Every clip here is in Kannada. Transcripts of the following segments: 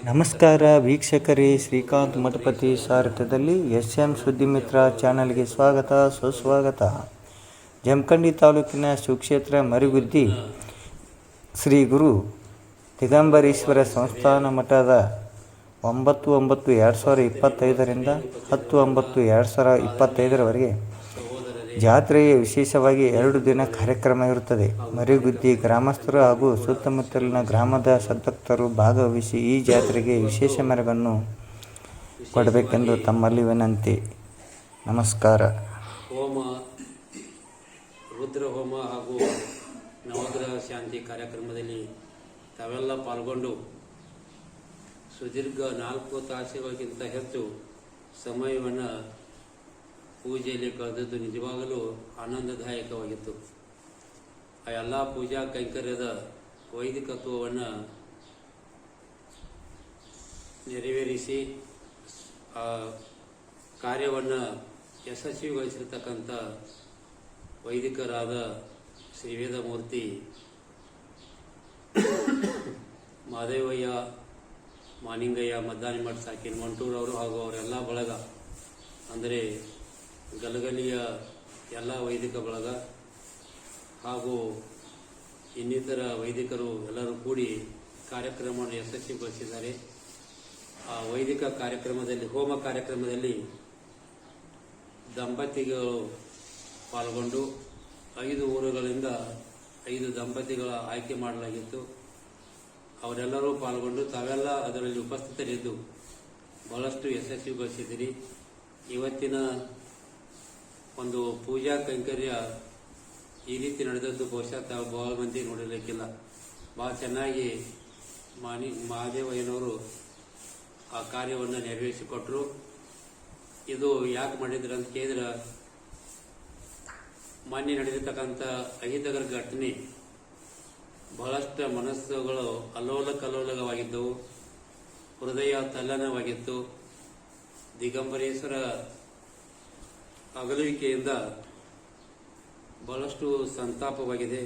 ನಮಸ್ಕಾರ ವೀಕ್ಷಕರೇ, ಶ್ರೀಕಾಂತ್ ಮಠಪತಿ ಸಾರಥ್ಯದಲ್ಲಿ ಎಸ್ ಎಂ ಸುದ್ದಿಮಿತ್ರ ಚಾನಲ್ಗೆ ಸ್ವಾಗತ, ಸುಸ್ವಾಗತ. ಜಮಖಂಡಿ ತಾಲೂಕಿನ ಸುಕ್ಷೇತ್ರ ಮರಿಗುದ್ದಿ ಶ್ರೀ ಗುರು ದಿಗಂಬರೇಶ್ವರ ಸಂಸ್ಥಾನ ಮಠದ ಒಂಬತ್ತು ಒಂಬತ್ತು ಎರಡು ಸಾವಿರ ಇಪ್ಪತ್ತೈದರಿಂದ ಹತ್ತು ಒಂಬತ್ತು ಎರಡು ಸಾವಿರ ಇಪ್ಪತ್ತೈದರವರೆಗೆ ಜಾತ್ರೆಯ ವಿಶೇಷವಾಗಿ ಎರಡು ದಿನ ಕಾರ್ಯಕ್ರಮ ಇರುತ್ತದೆ. ಮರಿಗುದ್ದಿ ಗ್ರಾಮಸ್ಥರು ಹಾಗೂ ಸುತ್ತಮುತ್ತಲಿನ ಗ್ರಾಮದ ಸದ್ಭಕ್ತರು ಭಾಗವಹಿಸಿ ಈ ಜಾತ್ರೆಗೆ ವಿಶೇಷ ಮೆರವನ್ನು ಕೊಡಬೇಕೆಂದು ತಮ್ಮಲ್ಲಿ ವಿನಂತಿ. ನಮಸ್ಕಾರ. ಹೋಮ ರುದ್ರ ಹೋಮ ಹಾಗೂ ನವಗ್ರಹ ಶಾಂತಿ ಕಾರ್ಯಕ್ರಮದಲ್ಲಿ ತಾವೆಲ್ಲ ಪಾಲ್ಗೊಂಡು ಸುದೀರ್ಘ ನಾಲ್ಕು ತಾಸುಗಳಿಗಿಂತ ಹೆಚ್ಚು ಸಮಯವನ್ನು ಪೂಜೆಯಲ್ಲಿ ಕಳೆದದ್ದು ನಿಜವಾಗಲೂ ಆನಂದದಾಯಕವಾಗಿತ್ತು. ಆ ಎಲ್ಲ ಪೂಜಾ ಕೈಂಕರ್ಯದ ವೈದಿಕತ್ವವನ್ನು ನೆರವೇರಿಸಿ, ಆ ಕಾರ್ಯವನ್ನು ಯಶಸ್ವಿಗೊಳಿಸಿರ್ತಕ್ಕಂಥ ವೈದಿಕರಾದ ಶ್ರೀ ವೇದಮೂರ್ತಿ ಮಾದೇವಯ್ಯ, ಮಾನಿಂಗಯ್ಯ ಮದ್ದಾನಿ ಮಠ ಸಾಕಿನ್ ಮಂಟೂರವರು ಹಾಗೂ ಅವರೆಲ್ಲ ಬಳಗ. ಅಂದರೆ ಗಲಗಲಿಯ ಎಲ್ಲ ವೈದಿಕ ಬಳಗ ಹಾಗೂ ಇನ್ನಿತರ ವೈದಿಕರು ಎಲ್ಲರೂ ಕೂಡಿ ಕಾರ್ಯಕ್ರಮವನ್ನು ಯಶಸ್ವಿಗೊಳಿಸಿದ್ದಾರೆ. ಆ ವೈದಿಕ ಕಾರ್ಯಕ್ರಮದಲ್ಲಿ, ಹೋಮ ಕಾರ್ಯಕ್ರಮದಲ್ಲಿ ದಂಪತಿಗಳು ಪಾಲ್ಗೊಂಡು ಐದು ಊರುಗಳಿಂದ ಐದು ದಂಪತಿಗಳ ಆಯ್ಕೆ ಮಾಡಲಾಗಿತ್ತು. ಅವರೆಲ್ಲರೂ ಪಾಲ್ಗೊಂಡು ತಾವೆಲ್ಲ ಅದರಲ್ಲಿ ಉಪಸ್ಥಿತರಿದ್ದು ಬಹಳಷ್ಟು ಯಶಸ್ವಿಗೊಳಿಸಿದ್ದೀರಿ. ಇವತ್ತಿನ ಒಂದು ಪೂಜಾ ಕೈಂಕರ್ಯ ಈ ರೀತಿ ನಡೆದದ್ದು ಬಹುಶಃ ತಾವು ಬಹಳ ಮಂದಿ ನೋಡಿರಲಿಕ್ಕಿಲ್ಲ. ಬಹಳ ಚೆನ್ನಾಗಿ ಮಾನಿ ಮಹಾದೇವಯ್ಯನವರು ಆ ಕಾರ್ಯವನ್ನು ನೆರವೇರಿಸಿಕೊಟ್ರು. ಇದು ಯಾಕೆ ಮಾಡಿದ್ರು ಅಂತ ಕೇಳಿದ್ರೆ ಮಾನ್ಯ ನಡೆದಿರ್ತಕ್ಕಂಥ ಅಹಿತಕರ ಘಟನೆ ಬಹಳಷ್ಟು ಮನಸ್ಸುಗಳು ಅಲ್ಲೋಲ ಕಲ್ಲೋಲವಾಗಿದ್ದವು ಹೃದಯ ತಲ್ಲನವಾಗಿತ್ತು. ದಿಗಂಬರೇಶ್ವರ ಅಗಲುವಿಕೆಯಿಂದ ಬಹಳಷ್ಟು ಸಂತಾಪವಾಗಿದೆ.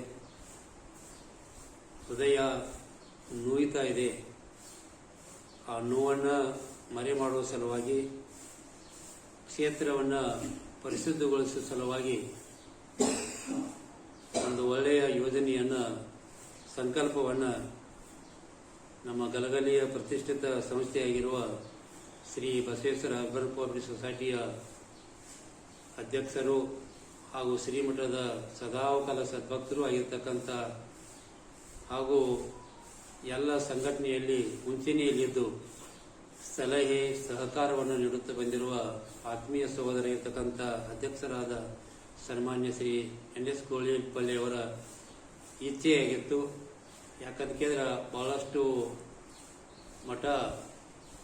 ಹೃದಯ ನೋಯ್ತಾ ಇದೆ. ಆ ನೋವನ್ನು ಮರೆ ಮಾಡುವ ಸಲುವಾಗಿ, ಕ್ಷೇತ್ರವನ್ನು ಪರಿಶುದ್ಧಗೊಳಿಸುವ ಸಲುವಾಗಿ ಒಂದು ಒಳ್ಳೆಯ ಯೋಜನೆಯನ್ನು, ಸಂಕಲ್ಪವನ್ನು ನಮ್ಮ ಗಲಗಲಿಯ ಪ್ರತಿಷ್ಠಿತ ಸಂಸ್ಥೆಯಾಗಿರುವ ಶ್ರೀ ಬಸವೇಶ್ವರ ಅರ್ಬನ್ ಕೋಆಪರೇಟಿವ್ ಸೊಸೈಟಿಯ ಅಧ್ಯಕ್ಷರು ಹಾಗೂ ಶ್ರೀಮಠದ ಸದಾವಕಾಲ ಸದ್ಭಕ್ತರು ಆಗಿರ್ತಕ್ಕಂಥ ಹಾಗೂ ಎಲ್ಲ ಸಂಘಟನೆಯಲ್ಲಿ ಮುಂಚೂಣಿಯಲ್ಲಿದ್ದು ಸಲಹೆ, ಸಹಕಾರವನ್ನು ನೀಡುತ್ತಾ ಬಂದಿರುವ ಆತ್ಮೀಯ ಸಹೋದರ ಇರತಕ್ಕಂಥ ಅಧ್ಯಕ್ಷರಾದ ಸನ್ಮಾನ್ಯ ಶ್ರೀ ಎನ್ ಎಸ್ ಕೋಳಿಪಲ್ಲಿಯವರ ಇಚ್ಛೆಯಾಗಿತ್ತು. ಯಾಕಂತ ಕೇಳಿದ್ರೆ ಬಹಳಷ್ಟು ಮಠ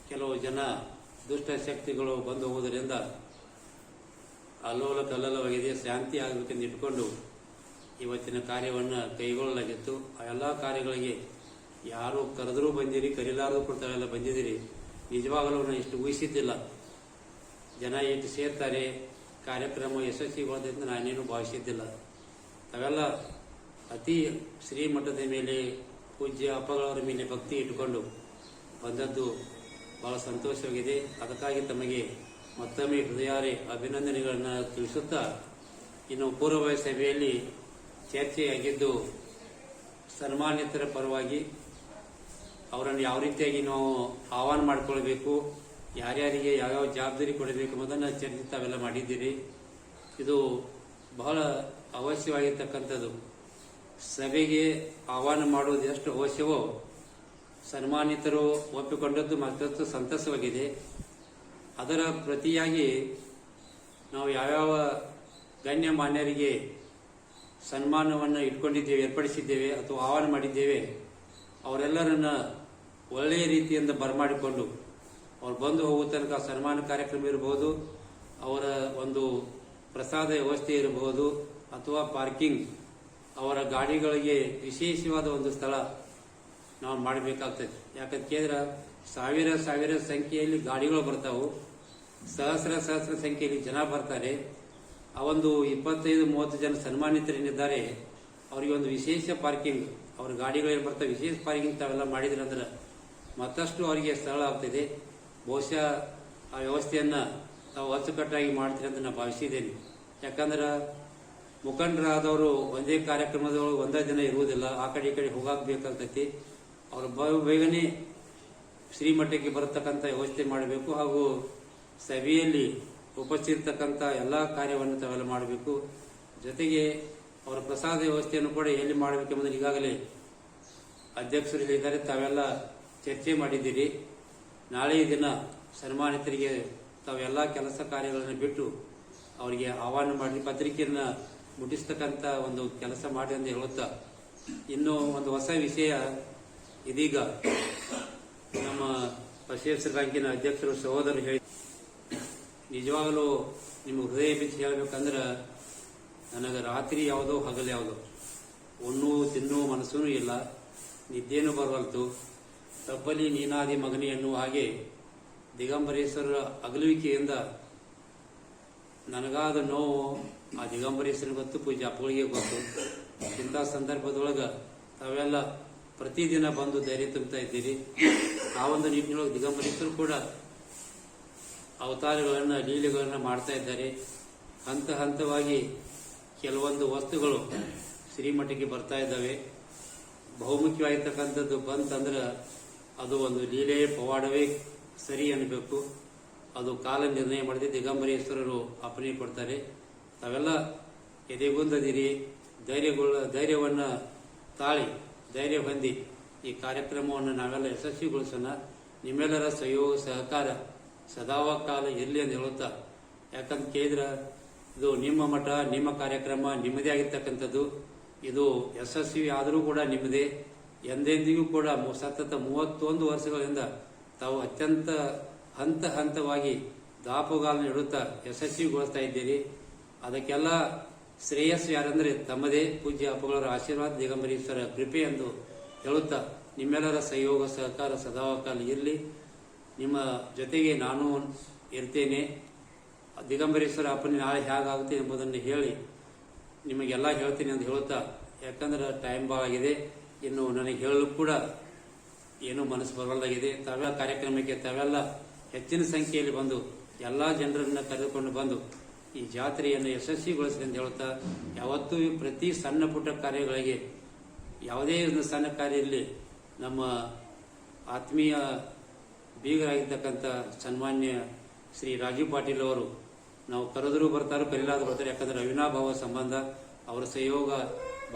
ಕೆಲವು ಜನ ದುಷ್ಟ ಶಕ್ತಿಗಳು ಬಂದು ಹೋಗುವುದರಿಂದ ಅಲ್ಲೋಲ ಕಲ್ಲೋಲವಾಗಿದೆ ಶಾಂತಿ ಆಗಬೇಕೆಂದು ಇಟ್ಕೊಂಡು ಇವತ್ತಿನ ಕಾರ್ಯವನ್ನು ಕೈಗೊಳ್ಳಲಾಗಿತ್ತು. ಆ ಎಲ್ಲ ಕಾರ್ಯಗಳಿಗೆ ಯಾರು ಕರೆದರೂ ಬಂದಿರಿ, ಕರೀಲಾರದು ಕೂಡ ತಾವೆಲ್ಲ ಬಂದಿದ್ದೀರಿ ನಿಜವಾಗಲೂ ನಾನು ಇಷ್ಟು ಊಹಿಸಿದ್ದಿಲ್ಲ. ಜನ ಎಷ್ಟು ಸೇರ್ತಾರೆ, ಕಾರ್ಯಕ್ರಮ ಯಶಸ್ವಿ ಅಂತ ನಾನೇನು ಭಾವಿಸಿದ್ದಿಲ್ಲ. ತಾವೆಲ್ಲ ಅತಿ ಶ್ರೀಮಠದ ಮೇಲೆ, ಪೂಜ್ಯ ಅಪ್ಪಗಳವರ ಮೇಲೆ ಭಕ್ತಿ ಇಟ್ಟುಕೊಂಡು ಬಂದದ್ದು ಬಹಳ ಸಂತೋಷವಾಗಿದೆ. ಅದಕ್ಕಾಗಿ ತಮಗೆ ಮತ್ತೊಮ್ಮೆ ಹೃದಯಾರಿ ಅಭಿನಂದನೆಗಳನ್ನು ತಿಳಿಸುತ್ತಾ ಇನ್ನು ಪೂರ್ವಭಾವಿ ಸಭೆಯಲ್ಲಿ ಚರ್ಚೆಯಾಗಿದ್ದು ಸನ್ಮಾನಿತರ ಪರವಾಗಿ ಅವರನ್ನು ಯಾವ ರೀತಿಯಾಗಿ ನಾವು ಆಹ್ವಾನ ಮಾಡಿಕೊಳ್ಬೇಕು, ಯಾರ್ಯಾರಿಗೆ ಯಾವ್ಯಾವ ಜವಾಬ್ದಾರಿ ಕೊಡಬೇಕು ಅನ್ನೋದನ್ನು ಚರ್ಚೆ ತಾವೆಲ್ಲ ಮಾಡಿದ್ದೀರಿ. ಇದು ಬಹಳ ಅವಶ್ಯವಾಗಿರ್ತಕ್ಕಂಥದ್ದು. ಸಭೆಗೆ ಆಹ್ವಾನ ಮಾಡುವುದು ಎಷ್ಟು ಅವಶ್ಯವೋ ಸನ್ಮಾನಿತರು ಒಪ್ಪಿಕೊಂಡದ್ದು ಮತ್ತಷ್ಟು ಸಂತಸವಾಗಿದೆ. ಅದರ ಪ್ರತಿಯಾಗಿ ನಾವು ಯಾವ್ಯಾವ ಗಣ್ಯ ಮಾನ್ಯರಿಗೆ ಸನ್ಮಾನವನ್ನು ಇಟ್ಕೊಂಡಿದ್ದೇವೆ, ಏರ್ಪಡಿಸಿದ್ದೇವೆ ಅಥವಾ ಆಹ್ವಾನ ಮಾಡಿದ್ದೇವೆ, ಅವರೆಲ್ಲರನ್ನ ಒಳ್ಳೆಯ ರೀತಿಯಿಂದ ಬರಮಾಡಿಕೊಂಡು ಅವ್ರು ಬಂದು ಹೋಗುವ ತನಕ ಸನ್ಮಾನ ಕಾರ್ಯಕ್ರಮ ಇರಬಹುದು, ಅವರ ಒಂದು ಪ್ರಸಾದ ವ್ಯವಸ್ಥೆ ಇರಬಹುದು, ಅಥವಾ ಪಾರ್ಕಿಂಗ್, ಅವರ ಗಾಡಿಗಳಿಗೆ ವಿಶೇಷವಾದ ಒಂದು ಸ್ಥಳ ನಾವು ಮಾಡಬೇಕಾಗ್ತದೆ. ಯಾಕಂತ ಕೇಳಿದ್ರೆ ಸಾವಿರ ಸಾವಿರ ಸಂಖ್ಯೆಯಲ್ಲಿ ಗಾಡಿಗಳು ಬರ್ತಾವೆ. ಸಹಸ್ರ ಸಹಸ್ರ ಸಂಖ್ಯೆಯಲ್ಲಿ ಜನ ಬರ್ತಾರೆ. ಆ ಒಂದು ಇಪ್ಪತ್ತೈದು, ಮೂವತ್ತು ಜನ ಸನ್ಮಾನಿತರೇನಿದ್ದಾರೆ ಅವರಿಗೆ ಒಂದು ವಿಶೇಷ ಪಾರ್ಕಿಂಗ್ ಅವ್ರ ಗಾಡಿಗಳು ಏನು ಬರ್ತಾವೆ, ವಿಶೇಷ ಪಾರ್ಕಿಂಗ್ ತಾವೆಲ್ಲ ಮಾಡಿದ್ರೆ ಅಂದ್ರೆ ಮತ್ತಷ್ಟು ಅವರಿಗೆ ಸರಳ ಆಗ್ತದೆ. ಬಹುಶಃ ಆ ವ್ಯವಸ್ಥೆಯನ್ನು ತಾವು ಅಚ್ಚುಕಟ್ಟಾಗಿ ಮಾಡ್ತೀರಿ ಅಂತ ನಾನು ಭಾವಿಸಿದ್ದೇನೆ. ಯಾಕಂದ್ರೆ ಮುಖಂಡರಾದವರು ಒಂದೇ ಕಾರ್ಯಕ್ರಮದೊಳಗೆ ಒಂದೇ ದಿನ ಇರುವುದಿಲ್ಲ. ಆ ಕಡೆ ಈ ಕಡೆ ಹೋಗಾಕ್ ಬೇಕಾಗ್ತೈತಿ. ಅವ್ರ ಬೇಗನೆ ಶ್ರೀಮಠಕ್ಕೆ ಬರತಕ್ಕಂಥ ವ್ಯವಸ್ಥೆ ಮಾಡಬೇಕು ಹಾಗೂ ಸಭೆಯಲ್ಲಿ ಉಪಸ್ಥಿತಕ್ಕಂಥ ಎಲ್ಲ ಕಾರ್ಯವನ್ನು ತಾವೆಲ್ಲ ಮಾಡಬೇಕು. ಜೊತೆಗೆ ಅವರ ಪ್ರಸಾದ ವ್ಯವಸ್ಥೆಯನ್ನು ಕೂಡ ಎಲ್ಲಿ ಮಾಡಬೇಕೆಂಬುದನ್ನು ಈಗಾಗಲೇ ಅಧ್ಯಕ್ಷರು ಹೇಳಿದ್ದಾರೆ. ತಾವೆಲ್ಲ ಚರ್ಚೆ ಮಾಡಿದ್ದೀರಿ. ನಾಳೆ ದಿನ ಸನ್ಮಾನಿತರಿಗೆ ತಾವೆಲ್ಲ ಕೆಲಸ ಕಾರ್ಯಗಳನ್ನು ಬಿಟ್ಟು ಅವರಿಗೆ ಆಹ್ವಾನ ಮಾಡಿ ಪತ್ರಿಕೆಯನ್ನು ಮುಟ್ಟಿಸ್ತಕ್ಕಂಥ ಒಂದು ಕೆಲಸ ಮಾಡಿ ಅಂತ ಹೇಳುತ್ತಾ, ಇನ್ನು ಒಂದು ಹೊಸ ವಿಷಯ ಇದೀಗ ನಮ್ಮ ಬಸವೇಶ್ವರ ಬ್ಯಾಂಕಿನ ಅಧ್ಯಕ್ಷರು, ಸಹೋದರರು ಹೇಳಿ ನಿಜವಾಗಲೂ ನಿಮ್ಮ ಹೃದಯ ಬಿಚ್ಚಿ ಹೇಳಬೇಕಂದ್ರೆ ನನಗೆ ರಾತ್ರಿ ಯಾವುದೋ ಹಗಲು ಯಾವುದೋ. ಉಣ್ಣು ತಿನ್ನೋ ಮನಸ್ಸೂ ಇಲ್ಲ. ನಿದ್ದೇನೂ ಬರವಲ್ತು. ತಬ್ಬಲಿ ನೀನಾದಿ ಮಗನಿ ಎನ್ನುವ ಹಾಗೆ ದಿಗಂಬರೇಶ್ವರರ ಅಗಲುವಿಕೆಯಿಂದ ನನಗಾದ ನೋವು ಆ ದಿಗಂಬರೇಶ್ವರನಿಗೆ ಗೊತ್ತು, ಪೂಜೆ ಅಪ್ಪಗಳಿಗೆ ಗೊತ್ತು. ಇಂಥ ಸಂದರ್ಭದೊಳಗೆ ತಾವೆಲ್ಲ ಪ್ರತಿದಿನ ಬಂದು ಧೈರ್ಯ ತುಂಬುತ್ತಾ ಇದ್ದೀರಿ. ಆ ಒಂದು ನಿಟ್ಟಿನೊಳಗೆ ದಿಗಂಬರೇಶ್ವರು ಕೂಡ ಅವತಾರಗಳನ್ನ, ಲೀಲೆಗಳನ್ನು ಮಾಡ್ತಾ ಇದ್ದಾರೆ. ಹಂತ ಹಂತವಾಗಿ ಕೆಲವೊಂದು ವಸ್ತುಗಳು ಶ್ರೀಮಠಕ್ಕೆ ಬರ್ತಾ ಇದ್ದಾವೆ. ಬಹುಮುಖ್ಯವಾಗಿರ್ತಕ್ಕಂಥದ್ದು ಬಂತಂದ್ರೆ ಅದು ಒಂದು ಲೀಲೆ, ಪವಾಡವೇ ಸರಿ ಅನ್ನಬೇಕು ಅದು ಕಾಲ ನಿರ್ಣಯ ಮಾಡಿದೆ ದಿಗಂಬರೇಶ್ವರರು ಅಪ್ಪಣೆ ಕೊಡ್ತಾರೆ. ತಾವೆಲ್ಲ ಎದೆಗುಂದದಿರಿ, ಧೈರ್ಯಗೊಳ್ಳ, ಧೈರ್ಯವನ್ನ ತಾಳಿ ಧೈರ್ಯ ಹೊಂದಿ ಈ ಕಾರ್ಯಕ್ರಮವನ್ನು ನಾವೆಲ್ಲ ಯಶಸ್ವಿಗೊಳಿಸೋಣ. ನಿಮ್ಮೆಲ್ಲರ ಸಹಯೋಗ, ಸಹಕಾರ ಸದಾವ ಇರಲಿ ಅಂತ ಹೇಳುತ್ತಾ ಯಾಕಂತ ಕೇಳಿದ್ರೆ ಇದು ನಿಮ್ಮ ಮಠ, ನಿಮ್ಮ ಕಾರ್ಯಕ್ರಮ, ನಿಮ್ಮದೇ ಆಗಿರ್ತಕ್ಕಂಥದ್ದು. ಇದು ಯಶಸ್ವಿ ಆದರೂ ಕೂಡ ನಿಮ್ಮದೇ. ಎಂದೆಂದಿಗೂ ಕೂಡ ಸತತ ಮೂವತ್ತೊಂದು ವರ್ಷಗಳಿಂದ ತಾವು ಅತ್ಯಂತ ಹಂತ ಹಂತವಾಗಿ ದಾಪುಗಾಲ ನೀಡುತ್ತಾ ಯಶಸ್ವಿಗೊಳಿಸ್ತಾ ಇದ್ದೀರಿ. ಅದಕ್ಕೆಲ್ಲ ಶ್ರೇಯಸ್ಸು ಯಾರಂದ್ರೆ ತಮ್ಮದೇ ಪೂಜ್ಯ ಅಪ್ಪಗಳವರ ಆಶೀರ್ವಾದ ದಿಗಂಬರೀಶ್ವರ ಕೃಪೆ ಎಂದು ಹೇಳುತ್ತಾ ನಿಮ್ಮೆಲ್ಲರ ಸಹಯೋಗ ಸಹಕಾರ ಸದಾಕಾಲ ಇರಲಿ. ನಿಮ್ಮ ಜೊತೆಗೆ ನಾನು ಇರ್ತೇನೆ. ದಿಗಂಬರೇಶ್ವರ ಅಪ್ಪನ ನಾಳೆ ಹೇಗಾಗುತ್ತೆ ಎಂಬುದನ್ನು ಹೇಳಿ ನಿಮಗೆಲ್ಲ ಹೇಳ್ತೀನಿ ಅಂತ ಹೇಳುತ್ತಾ, ಯಾಕಂದ್ರೆ ಟೈಮ್ ಭಾಳ ಆಗಿದೆ. ಇನ್ನು ನನಗೆ ಹೇಳಲು ಕೂಡ ಏನೂ ಮನಸ್ಸು ಬರಲಾಗಿದೆ. ತಾವೆಲ್ಲ ಕಾರ್ಯಕ್ರಮಕ್ಕೆ ತಾವೆಲ್ಲ ಹೆಚ್ಚಿನ ಸಂಖ್ಯೆಯಲ್ಲಿ ಬಂದು ಎಲ್ಲ ಜನರನ್ನು ಕರೆದುಕೊಂಡು ಬಂದು ಈ ಜಾತ್ರೆಯನ್ನು ಯಶಸ್ವಿಗೊಳಿಸಿದೆ ಅಂತ ಹೇಳುತ್ತಾ ಯಾವತ್ತೂ ಪ್ರತಿ ಸಣ್ಣ ಪುಟ್ಟ ಕಾರ್ಯಗಳಿಗೆ ಯಾವುದೇ ಒಂದು ಸಣ್ಣ ಕಾರ್ಯ ಇರಲಿ ನಮ್ಮ ಆತ್ಮೀಯ ಬೀಗರಾಗಿರ್ತಕ್ಕಂಥ ಸನ್ಮಾನ್ಯ ಶ್ರೀ ರಾಜೀವ್ ಪಾಟೀಲ್ ಅವರು ನಾವು ಕರೆದರೂ ಬರ್ತಾರೋ ಕರೀಲಾದ್ರೂ ಬರ್ತಾರೆ, ಯಾಕಂದ್ರೆ ಅವಿನಾಭಾವ ಸಂಬಂಧ ಅವರ ಸಹಯೋಗ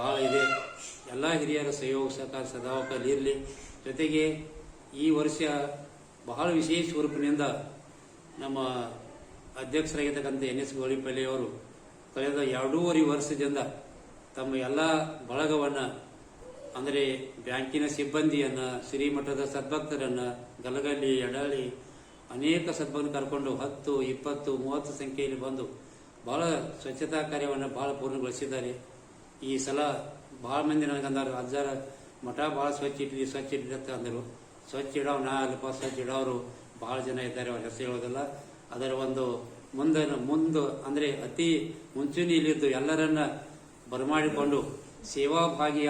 ಬಹಳ ಇದೆ. ಎಲ್ಲ ಹಿರಿಯರ ಸಹಯೋಗ ಸಹಕಾರ ಸದಾವಕಾಲ ಇರಲಿ. ಜೊತೆಗೆ ಈ ವರ್ಷ ಬಹಳ ವಿಶೇಷ ಸ್ವರೂಪಿನಿಂದ ನಮ್ಮ ಅಧ್ಯಕ್ಷರಾಗಿರ್ತಕ್ಕಂಥ ಎನ್ ಎಸ್ ಅವರು ಕಳೆದ ಎರಡೂವರೆ ವರ್ಷದಿಂದ ತಮ್ಮ ಎಲ್ಲ ಬಳಗವನ್ನು, ಅಂದರೆ ಬ್ಯಾಂಕಿನ ಸಿಬ್ಬಂದಿಯನ್ನು, ಶ್ರೀಮಠದ ಸದ್ಭಕ್ತರನ್ನು ಗಲಗಲ್ಲಿ ಎಡಳಿ ಅನೇಕ ಸದ್ಭಕ್ತರು ಕರ್ಕೊಂಡು ಹತ್ತು, ಇಪ್ಪತ್ತು, ಮೂವತ್ತು ಸಂಖ್ಯೆಯಲ್ಲಿ ಬಂದು ಬಹಳ ಸ್ವಚ್ಛತಾ ಕಾರ್ಯವನ್ನು ಬಹಳ ಪೂರ್ಣಗೊಳಿಸಿದ್ದಾರೆ. ಈ ಸಲ ಭಾಳ ಮಂದಿ ನನಗಂದರು ಅಜ್ಜಾರ ಮಠ ಬಹಳ ಸ್ವಚ್ಛ ಇಟ್ಟಿದ್ದೀವಿ ಸ್ವಚ್ಛ ಇಟ್ಟಿರಿ ಅಂದರು. ಸ್ವಚ್ಛ ಇಡೋ ನಾ ಅಲ್ಲಪ್ಪ ಸ್ವಚ್ಛ ಇಡೋರು ಬಹಳ ಜನ ಇದ್ದಾರೆ, ಅವ್ರ ಹೆಸರು ಹೇಳೋದಿಲ್ಲ. ಅದರ ಒಂದು ಮುಂದೆ ಮುಂದೆ ಅಂದ್ರೆ ಅತಿ ಮುಂಚೂಣಿಯಲ್ಲಿದ್ದು ಎಲ್ಲರನ್ನ ಬರಮಾಡಿಕೊಂಡು ಸೇವಾ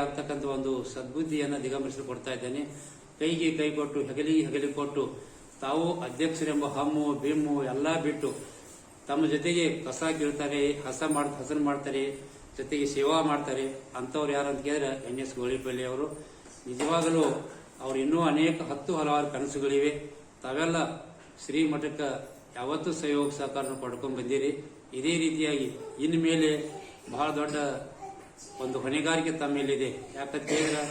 ಆಗ್ತಕ್ಕಂಥ ಒಂದು ಸದ್ಬುದ್ಧಿಯನ್ನು ದಿಗಮಿಸಲು ಕೊಡ್ತಾ ಇದ್ದೇನೆ. ಕೈಗೆ ಕೈ ಕೊಟ್ಟು ಹೆಗಲಿಗೆ ಹೆಗಲಿ ಕೊಟ್ಟು, ತಾವು ಅಧ್ಯಕ್ಷರೆಂಬ ಹಮ್ಮು ಬಿಮ್ಮು ಎಲ್ಲ ಬಿಟ್ಟು ತಮ್ಮ ಜೊತೆಗೆ ಕಸ ಕೀಳ್ತಾರೆ ಹಸ ಮಾಡ್ ಹಸನ್ ಮಾಡ್ತಾರೆ, ಜೊತೆಗೆ ಸೇವಾ ಮಾಡ್ತಾರೆ. ಅಂಥವ್ರು ಯಾರು ಅಂತ ಕೇಳಿದ್ರೆ ಎನ್ ಎಸ್ ಗೋಳಿಪಲ್ಲಿ ಅವರು. ನಿಜವಾಗಲೂ ಅವ್ರು ಇನ್ನೂ ಅನೇಕ ಹತ್ತು ಹಲವಾರು ಕನಸುಗಳಿವೆ. ತಾವೆಲ್ಲ ಶ್ರೀಮಠಕ್ಕೆ ಯಾವತ್ತೂ ಸಹಯೋಗ ಸಹಕಾರ ಪಡ್ಕೊಂಡು ಬಂದಿರಿ. ಇದೇ ರೀತಿಯಾಗಿ ಇನ್ನು ಮೇಲೆ ಬಹಳ ದೊಡ್ಡ ಒಂದು ಹೊಣೆಗಾರಿಕೆ ತಮ್ಮ ಇದೆ ಯಾಕಂತ ಹೇಳಿದ್ರೆ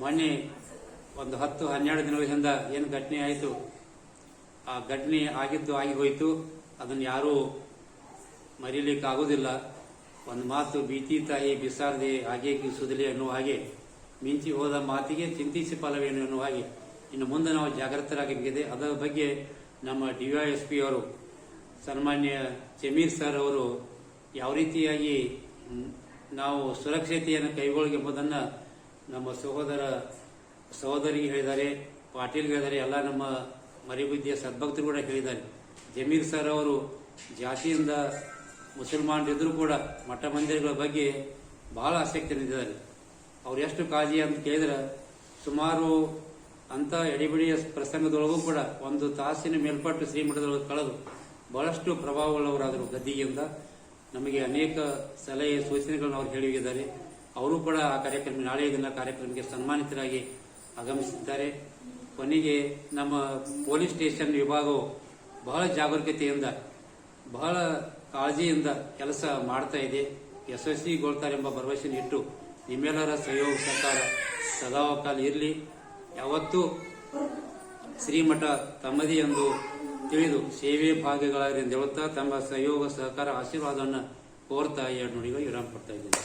ಮೊನ್ನೆ ಒಂದು ಹತ್ತು ಹನ್ನೆರಡು ದಿನಗಳ ಹಿಂದ ಏನು ಘಟನೆ ಆಯಿತು? ಆ ಘಟನೆ ಆಗಿದ್ದು ಆಗಿ ಹೋಯಿತು. ಅದನ್ನು ಯಾರೂ ಮರೀಲಿಕ್ಕೆ ಆಗೋದಿಲ್ಲ ಒಂದು ಮಾತು ಬೀತಿ ತಾಯಿ ಬಿಸಾರದೆ ಹಾಗೆ ಕಿಸುವುದಿಲ್ಲ ಅನ್ನುವ ಹಾಗೆ, ಮಿಂಚಿ ಹೋದ ಮಾತಿಗೆ ಚಿಂತಿಸಿ ಫಲವೇನು ಅನ್ನುವ ಹಾಗೆ. ಇನ್ನು ಮುಂದೆ ನಾವು ಜಾಗೃತರಾಗಬೇಕಿದೆ. ಅದರ ಬಗ್ಗೆ ನಮ್ಮ ಡಿವೈಎಸ್ಪಿ ಅವರು, ಸನ್ಮಾನ್ಯ ಜಮೀರ್ ಸರ್ ಅವರು ಯಾವ ರೀತಿಯಾಗಿ ನಾವು ಸುರಕ್ಷತೆಯನ್ನು ಕೈಗೊಳ್ಳಬೇಕೆಂಬುದನ್ನು ನಮ್ಮ ಸಹೋದರ ಸಹೋದರಿಗೆ ಹೇಳಿದ್ದಾರೆ ಪಾಟೀಲ್ ಹೇಳಿದ್ದಾರೆ, ಎಲ್ಲ ನಮ್ಮ ಮರಿಬುದ್ಧಿಯ ಸದ್ಭಕ್ತರು ಕೂಡ ಹೇಳಿದ್ದಾರೆ. ಜಮೀರ್ ಸರ್ ಅವರು ಜಾತಿಯಿಂದ ಮುಸಲ್ಮಾನರಿದ್ದರೂ ಕೂಡ ಮಠ ಮಂದಿರಗಳ ಬಗ್ಗೆ ಬಹಳ ಆಸಕ್ತಿ ಹೊಂದಿದ್ದಾರೆ. ಅವ್ರು ಎಷ್ಟು ಕಾಳಜಿ ಅಂತ ಕೇಳಿದ್ರೆ ಸುಮಾರು ಅಂತ ಎಡಿಬಿಡಿಯ ಪ್ರಸಂಗದೊಳಗೂ ಕೂಡ ಒಂದು ತಾಸಿನ ಮೇಲ್ಪಟ್ಟು ಶ್ರೀಮಠದೊಳಗೆ ಕಳೆದು ಬಹಳಷ್ಟು ಪ್ರಭಾವವುಳ್ಳವರಾದರು ಗದ್ದಿಗೆಯಿಂದ. ನಮಗೆ ಅನೇಕ ಸಲಹೆ ಸೂಚನೆಗಳನ್ನು ಅವರು ಹೇಳಿದ್ದಾರೆ. ಅವರು ಕೂಡ ಆ ಕಾರ್ಯಕ್ರಮ, ನಾಳೆಯ ದಿನ ಕಾರ್ಯಕ್ರಮಕ್ಕೆ ಸನ್ಮಾನಿತರಾಗಿ ಆಗಮಿಸಿದ್ದಾರೆ. ಕೊನೆಗೆ ನಮ್ಮ ಪೊಲೀಸ್ ಸ್ಟೇಷನ್ ವಿಭಾಗವು ಬಹಳ ಜಾಗರೂಕತೆಯಿಂದ, ಬಹಳ ಕಾಳಜಿಯಿಂದ ಕೆಲಸ ಮಾಡ್ತಾ ಇದೆ. ಯಶಸ್ವಿಗೊಳ್ತಾರೆ ಎಂಬ ಭರವಸೆ ಇಟ್ಟು ನಿಮ್ಮೆಲ್ಲರ ಸಹಯೋಗ ಸರ್ಕಾರ ಸದಾವಕಾಲ ಇರಲಿ. ಯಾವತ್ತೂ ಶ್ರೀಮಠ ತಮ್ಮದೇ ಎಂದು ತಿಳಿದು ಸೇವೆ ಭಾಗ್ಯಗಳಾಗಿರಿಂದ ಹೇಳುತ್ತಾ ತಮ್ಮ ಸಹಯೋಗ, ಸಹಕಾರ, ಆಶೀರ್ವಾದವನ್ನು ಕೋರ್ತಾ ಎರಡು ನುಡಿಗಳು ವಿರಾಮ ಕೊಡ್ತಾ ಇದ್ದೇನೆ.